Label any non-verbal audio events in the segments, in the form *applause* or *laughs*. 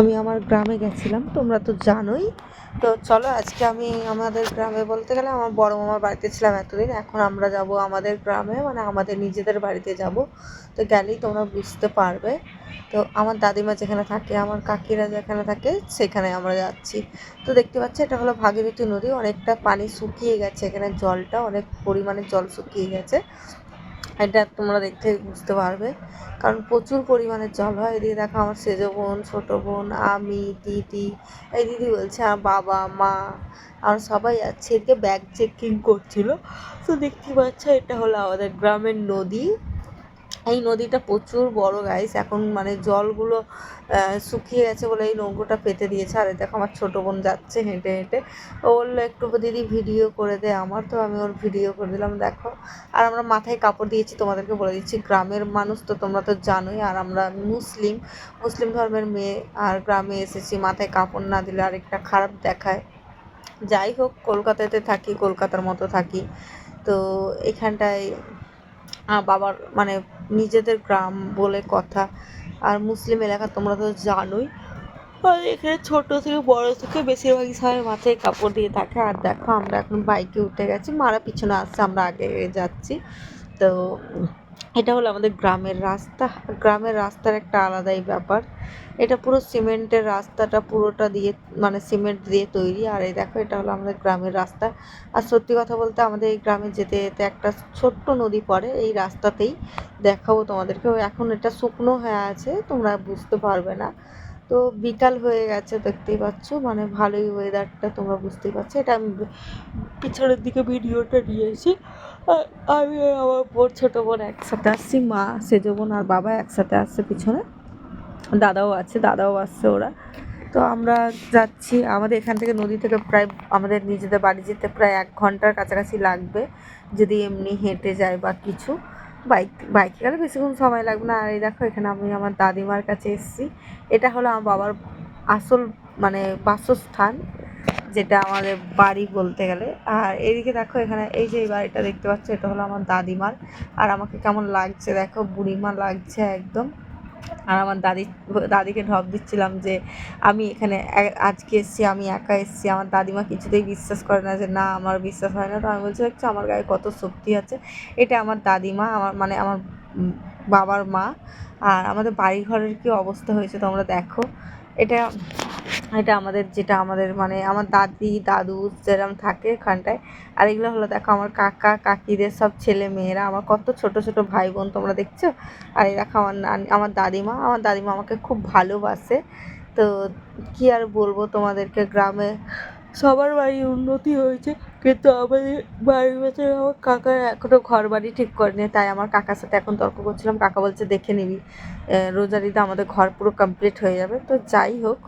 আমি আমার গ্রামে গেছিলাম, তোমরা তো জানোই। তো চলো, আজকে আমি আমাদের গ্রামে বলতে গেলে আমার বড় মামার বাড়িতে ছিলাম এতদিন, এখন আমরা যাব আমাদের গ্রামে মানে আমাদের নিজেদের বাড়িতে যাব। তো গেলেই তোমরা বুঝতে পারবে। তো আমার দাদিমা যেখানে থাকে, আমার কাকিরা যেখানে থাকে, সেখানে আমরা যাচ্ছি। তো দেখতে পাচ্ছি, এটা হলো ভাগীরথী নদী, অনেকটা পানি শুকিয়ে গেছে, এখানে জলটা অনেক পরিমাণে জল শুকিয়ে গেছে। এটা তোমরা দেখতে বুঝতে পারবে। কারণ প্রচুর পরিমাণে জল হয়। এদিকে দেখো আমার সেজো বোন, ছোটো বোন, আমি, দিদি। এই দিদি বলছে আমার বাবা, মা আমরা সবাই আছে এদিকে ব্যাগ চেকিং করছিল। তো দেখতে পাচ্ছ, এটা হলো আমাদের গ্রামের নদী। এই নদীটা প্রচুর বড় গাইস এখন মানে জলগুলো শুকিয়ে গেছে বলে এই নৌকোটা পেতে দিয়েছে। আর দেখো আমার ছোটো বোন যাচ্ছে হেঁটে হেঁটে। ও বলল, একটু দিদি ভিডিও করে দে আমার। তো আমি ওর ভিডিও করে দিলাম, দেখো। আর আমরা মাথায় কাপড় দিয়েছি, তোমাদেরকে বলে দিচ্ছি, গ্রামের মানুষ তো তোমরা তো জানোই, আর আমরা মুসলিম। মুসলিম ধর্মের মেয়ে, আর গ্রামে এসেছি, মাথায় কাপড় না দিলে আরেকটা খারাপ দেখায়। যাই হোক, কলকাতাতে থাকি, কলকাতার মতো থাকি। তো এখানটায় বাবার মানে নিজেদের গ্রাম বলে কথা। আর মুসলিম এলাকা তোমরা তো জানোই। আর এখানে ছোটো থেকে বড় থেকে বেশিরভাগই সবাই মাথায় কাপড় দিয়ে থাকে। আর দেখো আমরা এখন বাইকে উঠে গেছি, মারা পিছনে আসছে, আমরা আগে যাচ্ছি। তো এটা হলো আমাদের গ্রামের রাস্তা। গ্রামের রাস্তার একটা আলাদাই ব্যাপার। এটা পুরো সিমেন্টের রাস্তাটা পুরোটা দিয়ে মানে সিমেন্ট দিয়ে তৈরি। আর এই দেখো, এটা হলো আমাদের গ্রামের রাস্তা। আর সত্যি কথা বলতে আমাদের এই গ্রামে যেতে যেতে একটা ছোট্ট নদী পড়ে। এই রাস্তাতেই দেখাবো তোমাদেরকে। এখন এটা শুকনো হয়ে আছে, তোমরা বুঝতে পারবে না। তো বিকাল হয়ে গেছে, দেখতেই পাচ্ছ। মানে ভালোই ওয়েদারটা তোমরা বুঝতেই পারছ। এটা আমি পিছনের দিকে ভিডিওটা নিয়েছি আমি আমার বোন, ছোটো বোন একসাথে আসছি, মা সেজো বোন আর বাবা একসাথে আসছে পিছনে। দাদাও আছে, দাদাও আসছে ওরা। তো আমরা যাচ্ছি, আমাদের এখান থেকে নদী থেকে প্রায়, আমাদের নিজেদের বাড়ি যেতে প্রায় এক ঘণ্টার কাছাকাছি লাগবে। যদি এমনি হেঁটে যায় বা কিছু, বাইক, বাইকে গেলে বেশিক্ষণ সময় লাগবে না। আর এই দেখো, এখানে আমি আমার দাদিমার কাছে এসেছি। এটা হলো আমার বাবার আসল মানে বাসস্থান। যেটা আমাদের বাড়ি বলতে গেলে। আর এদিকে দেখো এখানে এই যে এই বাড়িটা দেখতে পাচ্ছ, এটা হলো আমার দাদিমার। আর আমাকে কেমন লাগছে দেখো, বুড়িমা লাগছে একদম। আর আমার দাদি, দাদিকে ঢপ দিচ্ছিলাম যে আমি এখানে আজকে এসেছি, আমি একা এসছি। আমার দাদিমা কিছুতেই বিশ্বাস করে না যে না, আমার বিশ্বাস হয় না। তো আমি বলছি, দেখছ, আমার গায়ে কত শক্তি আছে। এটা আমার দাদিমা, আমার মানে আমার বাবার মা। আর আমাদের বাড়ি ঘরের কী অবস্থা হয়েছে তোমরা দেখো। এটা এটা আমাদের যেটা আমাদের মানে আমার দাদি, দাদু যেরকম থাকে এখানটায়। আর এগুলো হলো দেখো আমার কাকা, কাকিদের সব ছেলে মেয়েরা, আমার কত ছোট ছোট ভাই বোন তোমরা দেখছ? আর এই দেখো আমার নানি, আমার দাদিমা আমার দাদিমা আমাকে খুব ভালোবাসে। তো কি আর বলব তোমাদেরকে, গ্রামে সবার বাড়ি উন্নতি হয়েছে, কিন্তু আমাদের বাড়ির ভেতরে আমার কাকার এখনও ঘর বাড়ি ঠিক করেনি, তাই আমার কাকার সাথে এখন তর্ক করছিলাম। কাকা বলছে, দেখে নিবি। রোজারিতে আমাদের ঘর পুরো কমপ্লিট হয়ে যাবে। তো যাই হোক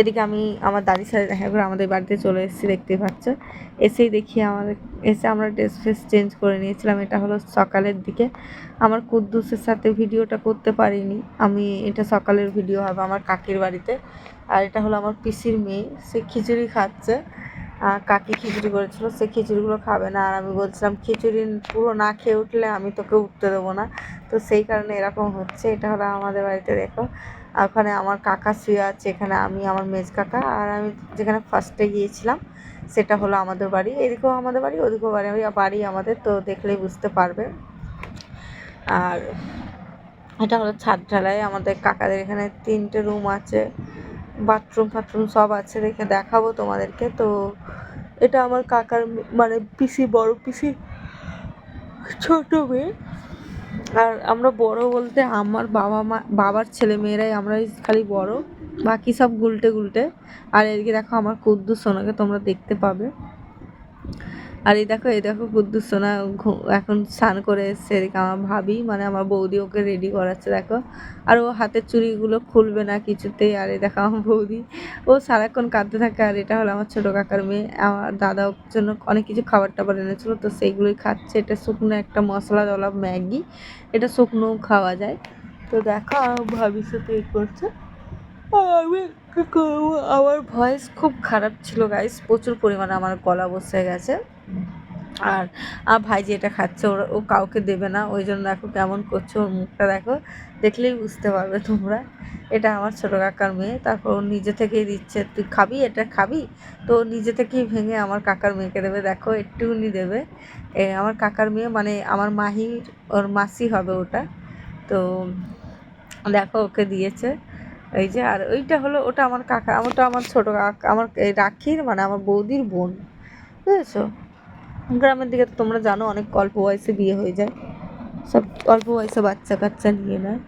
এদিকে আমি আমার দাদির সাথে দেখা করে আমাদের বাড়িতে চলে এসেছি, দেখতেই পাচ্ছ। এসেই দেখি আমাদের এসে আমরা ড্রেস ফ্রেস চেঞ্জ করে নিয়েছিলাম। এটা হলো সকালের দিকে। আমার কুদ্দুসের সাথে ভিডিওটা করতে পারিনি। আমি, এটা সকালের ভিডিও হবে আমার কাকির বাড়িতে। আর এটা হলো আমার পিসির মেয়ে। সে খিচুড়ি খাচ্ছে। কাকি খিচুড়ি করেছিল। সে খিচুড়িগুলো খাবে না। আর আমি বলছিলাম, খিচুড়ি পুরো না খেয়ে উঠলে আমি তোকে উঠতে দেবো না। তো সেই কারণে এরকম হচ্ছে। এটা হলো আমাদের বাড়িতে দেখো। ওখানে আমার কাকা শুয়ে আছে, এখানে আমি, আমার মেজ কাকা, আর আমি যেখানে ফার্স্টে গিয়েছিলাম, সেটা হলো আমাদের বাড়ি। এদিকেও আমাদের বাড়ি, ওদিকেও বাড়ি বাড়ি আমাদের, তো দেখলেই বুঝতে পারবে। আর এটা হলো ছাদ ঢালাই আমাদের কাকাদের এখানে তিনটে রুম আছে বাথরুম ফাথরুম সব আছে, দেখে দেখাবো তোমাদেরকে। তো এটা আমার কাকার মানে পিসি বড় পিসি ছোট মেয়ে। আর আমরা বড় বলতে আমার বাবা মা, বাবার ছেলে মেয়েরাই, আমরাই খালি বড়। বাকি সব গুলটে গুলটে। আর এদিকে দেখো আমার কুদ্দু সোনাকে তোমরা দেখতে পাবে। আর এই দেখো এই দেখো কুদ্দুস সোনা এখন স্নান করে এসছে এদিকে আমার ভাবি মানে আমার বৌদি ওকে রেডি করাচ্ছে, দেখো। আর ও হাতের চুড়িগুলো খুলবে না কিছুতেই, আর এই দেখো আমার বৌদি। ও সারাক্ষণ কাঁদতে থাকে, আর এটা হলো আমার ছোটো কাকার মেয়ে। আমার দাদা ওর জন্য অনেক কিছু খাবার টাবার এনেছিলো, তো সেইগুলোই খাচ্ছে। এটা শুকনো একটা মশলা দলা ম্যাগি, এটা শুকনো খাওয়া যায়। তো দেখো আমার ভাবির এই করছে। আমার ভয়েস খুব খারাপ ছিল গাইস প্রচুর পরিমাণে আমার গলা বসে গেছে। আর আর ভাই যেটা খাচ্ছে ওরা ও কাউকে দেবে না ওই জন্য দেখো কেমন করছে ওর মুখটা দেখো। দেখলেই বুঝতে পারবে তোমরা। এটা আমার ছোটো কাকার মেয়ে তারপর ও নিজে থেকেই দিচ্ছে তুই খাবি? এটা খাবি? তো নিজে থেকেই ভেঙে আমার কাকার মেয়েকে দেবে দেখো একটুকুনি দেবে। এ আমার কাকার মেয়ে মানে আমার মাহির ওর মাসি হবে ওটা। তো দেখো ওকে দিয়েছে। এই যে আর ওইটা হলো ওটা আমার কাকা ওটা আমার ছোটো কাকা আমার রাখির মানে আমার বৌদির বোন বুঝেছ? গ্রামের দিকে তো তোমরা জানো অনেক অল্প বয়সে বিয়ে হয়ে যায়। সব অল্প বয়সে বাচ্চা কাচ্চা নিয়ে নেয়।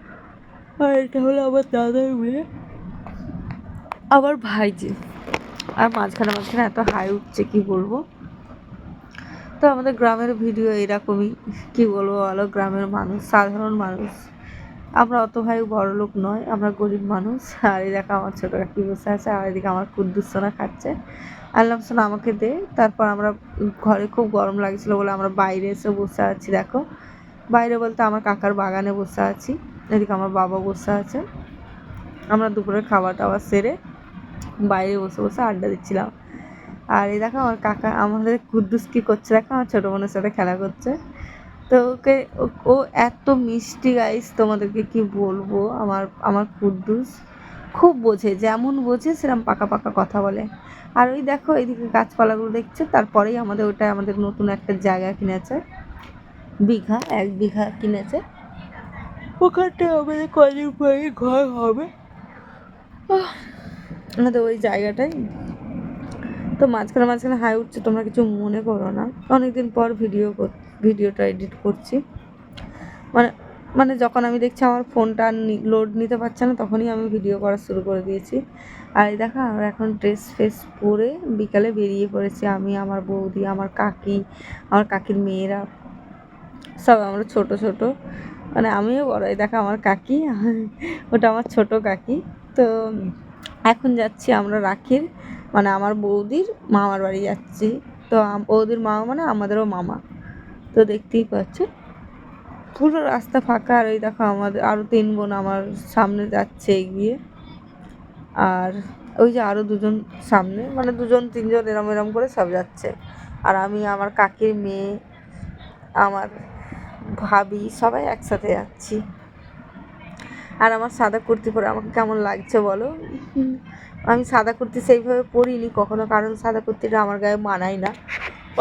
আর এটা হলো আমার দাদার মেয়ে। আবার ভাইজি আর মাঝখানে মাঝখানে এত হাই উঠছে কি বলব? তো আমাদের গ্রামের ভিডিও এরকমই কি বলব বলো? গ্রামের মানুষ সাধারণ মানুষ। আমরা অত ভাই বড় লোক নয়, আমরা গরিব মানুষ। আর এই দেখো আমার ছোটো কাকি বসে আছে, আর এদিকে আমার কুদ্দুস খাচ্ছে। আল্লাহ সোনা আমাকে দে। তারপর আমরা ঘরে খুব গরম লাগছিল বলে আমরা বাইরে এসে বসে আছি, দেখো। বাইরে বলতে আমার কাকার বাগানে বসে আছি, এদিকে আমার বাবা বসে আছে। আমরা দুপুরে খাবার টাবার সেরে বাইরে বসে বসে আড্ডা দিচ্ছিলাম। আর এই দেখো আমার কাকা, আমাদের কুদ্দুস কী করছে দেখো, আমার ছোটো বোনের সাথে খেলা করছে। তো ওকে ও- এত মিষ্টি গাইস তোমাদেরকে কি বলব? আমার আমার কুদ্দুস। খুব বোঝে যেমন বোঝে সেরকম পাকা পাকা কথা বলে। আর ওই দেখো এইদিকে গাছপালাগুলো দেখছে? তারপরেই আমাদের ওটা আমাদের নতুন একটা জায়গা কিনেছে। বিঘা এক বিঘা কিনেছে। ওখানটা আমাদের কদিন পরে ঘর হবে। আমাদের ওই জায়গাটাই। তো মাঝখানে মাঝখানে হাই উঠছে তোমরা কিছু মনে করো না। অনেকদিন পর ভিডিও ভিডিওটা এডিট করছি। মানে মানে যখন আমি দেখছি আমার ফোনটা লোড নিতে পারছে না, তখনই আমি ভিডিও করা শুরু করে দিয়েছি। আর এই দেখো, আমরা এখন ড্রেস ফ্রেস পরে বিকালে বেরিয়ে পড়েছি। আমি, আমার বৌদি, আমার কাকি, আমার কাকির মেয়েরা, সব আমরা ছোট ছোট। মানে আমিও বড়, এই দেখো আমার কাকি, *laughs* ওটা আমার ছোট কাকি। তো এখন যাচ্ছি আমরা রাখির মানে আমার বৌদির মামার বাড়ি যাচ্ছি। তো বৌদির মামা মানে আমাদেরও মামা। তো দেখতেই পাচ্ছ। পুরো রাস্তা ফাঁকা, আর ওই দেখো আমাদের আরও তিন বোন আমার সামনে যাচ্ছে এগিয়ে। আর ওই যে আরও দুজন সামনে মানে দুজন, তিনজন এরম এরম করে সব যাচ্ছে। আর আমি, আমার কাকির মেয়ে, আমার ভাবি, সবাই একসাথে যাচ্ছি। আর আমার সাদা কুর্তি পরে আমাকে কেমন লাগছে বলো? আমি সাদা কুর্তি সেইভাবে পরিনি কখনো, কারণ সাদা কুর্তিটা আমার গায়ে মানায় না।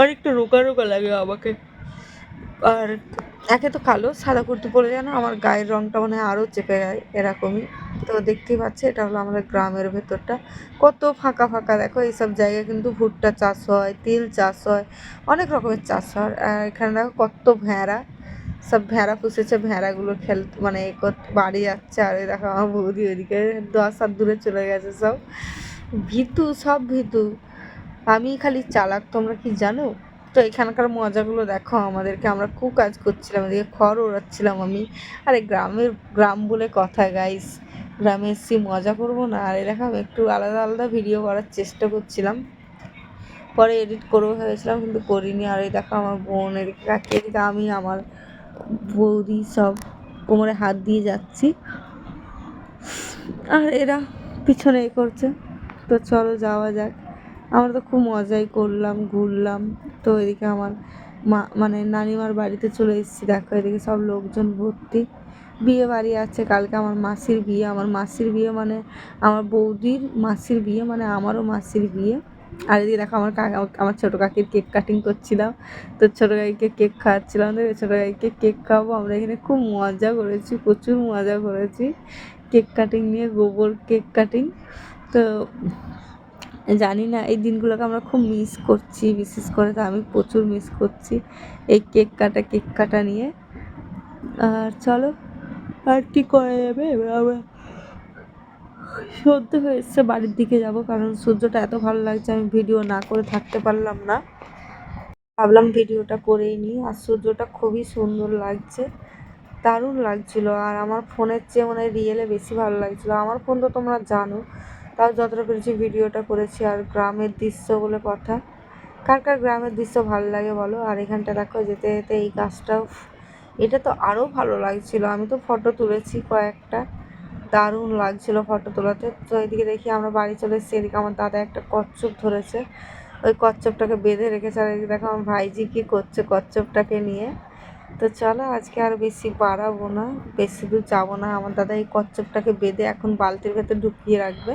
অনেকটা রোগা রোগা লাগে আমাকে। আর একে তো কালো, সাদা কুর্তি পরে যেন আমার গায়ের রঙটা মনে আরও চেপে যায় এরকমই। তো দেখতেই পাচ্ছে, এটা হলো আমাদের গ্রামের ভেতরটা। কত ফাঁকা ফাঁকা, দেখো এইসব জায়গায় কিন্তু ভুট্টা চাষ হয়, তিল চাষ হয়, অনেক রকমের চাষ হয়। আর এখানে দেখো কত ভেড়া, সব ভেড়া পুষেছে, ভেড়াগুলো খেল মানে বাড়ি যাচ্ছে, আর দেখো আমার বৌদি ওইদিকে দশ হাত দূরে চলে গেছে সব। ভিতু সব ভিতু। আমি খালি চালাক, তোমরা কি জানো? তো এখানকার মজাগুলো দেখো, আমাদেরকে আমরা খুব কাজ করছিলাম, এদিকে খড় ওড়াচ্ছিলাম আমি। আরে গ্রামের, গ্রাম বলে কথা গাইস গ্রামে এসছি, মজা করব না। আর এরকম একটু আলাদা আলাদা ভিডিও করার চেষ্টা করছিলাম। পরে এডিট করব ভেবেছিলাম, কিন্তু করিনি। আর এই দেখো, আমার বোন, এদিকে কাকি, এদিকে আমি, আমার বৌদি সব কোমরে হাত দিয়ে যাচ্ছি। আর এরা পিছনে এ করছে। তো চলো যাওয়া যাক। আমরা তো খুব মজাই করলাম, ঘুরলাম। তো এদিকে আমার মা মানে নানিমার বাড়িতে চলে এসেছি। দেখো, এদিকে সব লোকজন ভর্তি। বিয়ে বাড়ি আছে, কালকে আমার মাসির বিয়ে। আমার মাসির বিয়ে মানে আমার বৌদির মাসির বিয়ে মানে আমারও মাসির বিয়ে। আর এদিকে দেখো, আমার কাকা, আমার ছোটো কাকির কেক কাটিং করছিলাম। তো ছোটো কাকিকে কেক খাওয়াচ্ছিলাম। তো ছোটো কাকিকে কেক খাওয়াবো। আমরা এখানে খুব মজা করেছি, প্রচুর মজা করেছি। কেক কাটিং নিয়ে, গোবর কেক কাটিং তো জানি না, এই দিনগুলোকে আমরা খুব মিস করছি, বিশেষ করে তো আমি প্রচুর মিস করছি এই কেক কাটা কেক কাটা নিয়ে। আর চলো, আর কি করা যাবে? এবার আমরা সদ্য হয়ে এসছে বাড়ির দিকে যাব, কারণ সূর্যটা এত ভালো লাগছে, আমি ভিডিও না করে থাকতে পারলাম না। ভাবলাম ভিডিওটা করেই নিই, আর সূর্যটা খুবই সুন্দর লাগছে, দারুণ লাগছিল। আর আমার ফোনের চেয়ে মানে রিয়েলে বেশি ভালো লাগছিল। আমার ফোন তো তোমরা জানো তাও যতটা পেরেছি ভিডিওটা করেছি আর গ্রামের দৃশ্য বলে কথা। কার কার গ্রামের দৃশ্য ভালো লাগে বলো? আর এখানটা দেখো যেতে যেতে এই গাছটাও, এটা তো আরও ভালো লাগছিল। আমি তো ফটো তুলেছি কয়েকটা। দারুণ লাগছিল ফটো তোলাতে। তো এদিকে দেখি আমরা বাড়ি চলে এসেছি। এদিকে আমার দাদা একটা কচ্ছপ ধরেছে। ওই কচ্ছপটাকে বেঁধে রেখেছে। আর এই দেখো আমার ভাইজি কি করছে কচ্ছপটাকে নিয়ে। তো চলো আজকে আর বেশি বাড়াবো না, বেশি দূর যাব না। আমার দাদা এই কচ্ছপটাকে বেঁধে এখন বালতির ভেতরে ঢুকিয়ে রাখবে।